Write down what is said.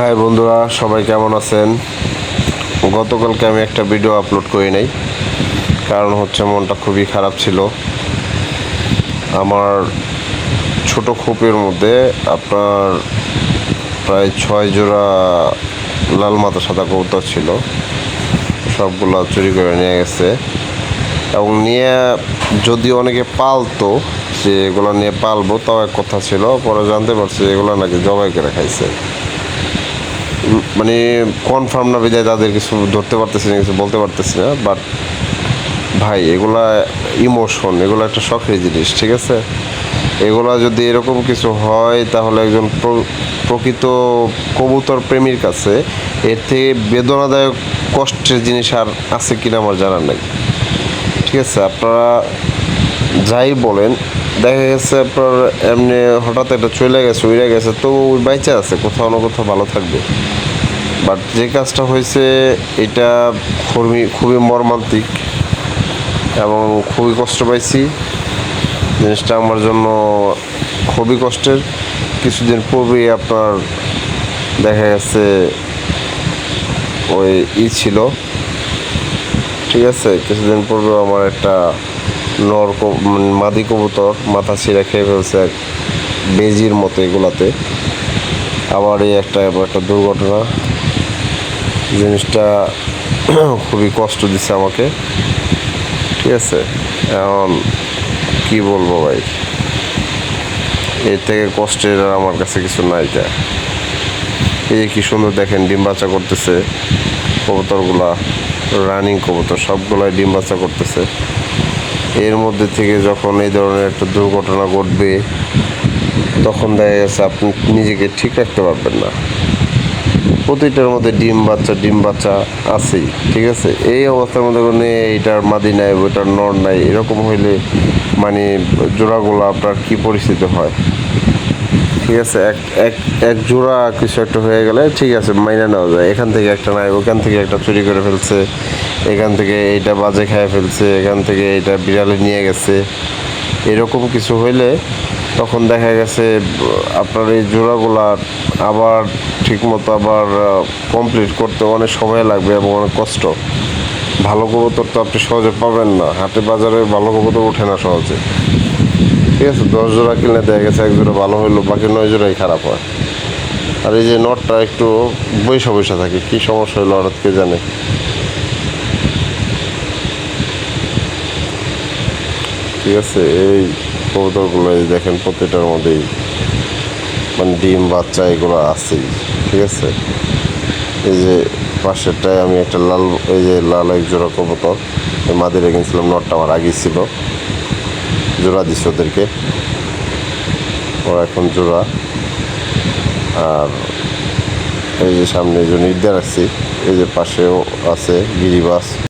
High বন্ধুরা, সবাই কেমন আছেন? গতকালকে আমি একটা ভিডিও আপলোড করি নাই, কারণ হচ্ছে মনটা খুবই খারাপ ছিল। আমার ছোট খোপের মধ্যে আপনার প্রায় ছয় জোড়া লাল মাথা সাদা কবুতর ছিল। সবগুলো চুরি করে নিয়ে গেছে। এবং নিয়ে যদি অনেকে পালতো যে এগুলো নিয়ে পালবো, তাও এক কথা ছিল, পরে জানতে পারছি এগুলো নাকি জবাই করে খাইছে। মানে কনফার্ম না বিদায় তাদের কিছু ধরতে পারতেছি না, কিছু বলতে পারতেছি না বাট ভাই, এগুলা ইমোশন এগুলো একটা শখের জিনিস, ঠিক আছে? এগুলা যদি এরকম কিছু হয়, তাহলে একজন প্র- প্রকৃত কবুতর প্রেমীর কাছে এর থেকে বেদনাদায়ক কষ্টের জিনিস আর আছে কিনা আমার জানার নেই। ঠিক আছে? আপনারা যাই বলেন, দেখা গেছে আপনার এমনি হঠাৎ একটা চলে গেছে উড়ে গেছে, তো ওই বাইচা আছে, কোথাও না কোথাও ভালো থাকবে। বাট যে কাজটা হয়েছে, এটা খুবই খুবই মর্মান্তিক এবং খুবই কষ্ট পাইছি। জিনিসটা আমার জন্য খুবই কষ্টের। কিছুদিন পূর্বেই আপনার দেখা গেছে, ওই ই ছিল। ঠিক আছে, কিছুদিন পূর্বে আমার একটা নর মানে মাদি কবুতর, মাথা ছিঁড়ে খেয়ে ফেলছে এক বেজির মতো এগুলাতে। আবার এই একটা একটা দুর্ঘটনা। জিনিসটা খুবই কষ্ট দিচ্ছে আমাকে। ঠিক আছে, এখন কি বলব ভাই? এর থেকে কষ্টের আমার কাছে কিছু নাই যা এই কি সুন্দর দেখেন, ডিম বাচ্চা করতেছে। কবুতরগুলা রানিং কবুতর, সবগুলাই ডিম বাচ্চা করতেছে। এর মধ্যে থেকে যখন এই ধরনের একটা দুর্ঘটনা ঘটবে, তখন দেখা গেছে আপনি নিজেকে ঠিক রাখতে পারবেন না। প্রতিটার মধ্যে ডিম বাচ্চা ডিম বাচ্চা আছেই, ঠিক আছে? এই অবস্থার মধ্যে কোনো এইটার মাদি নাই, ওইটার নর নাই, এরকম হইলে মানে জোড়াগুলো আপনার কি পরিস্থিতি হয়? ঠিক আছে, এক এক এক জোড়া কিছু একটা হয়ে গেলে ঠিক আছে, মাইনে নেওয়া যায়। এখান থেকে একটা নাই, ওখান থেকে একটা চুরি করে ফেলছে, এখান থেকে এইটা বাজে খেয়ে ফেলছে, এখান থেকে এইটা বিড়ালে নিয়ে গেছে। এরকম কিছু হইলে তখন দেখা গেছে, আপনার এই জোড়াগুলা আবার ঠিকমতো আবার কমপ্লিট করতে অনেক সময় লাগবে এবং অনেক কষ্ট। ভালো কবুতর তো আপনি সহজে পাবেন না, হাটে বাজারে ভালো কবুতর ওঠে না সহজে। ঠিক আছে দশ জোড়া কিনলে দেখা গেছে এক জোড়া ভালো হইল, বাকি নয় জোড়াই খারাপ হয়। আর এই যে নটটা একটু বৈশা বৈশা থাকে, কি সমস্যা হলো হঠাৎ কে জানে? ঠিক আছে, এই কবুতরগুলো দেখেন প্রতিটার মধ্যেই মানে ডিম, বাচ্চা, এগুলো আছেই, ঠিক আছে? এই যে পাশেরটায় আমি একটা লাল, এই যে লাল এক জোড়া কবুতর, এই মাদি রেখেছিলাম নটটা আমার আগে ছিল। জোড়া দিছি ওদেরকে। ওরা এখন জোড়া। আর এই যে সামনে যে নির্দেশ রাখছি, এই যে পাশেও আছে গিরিবাস।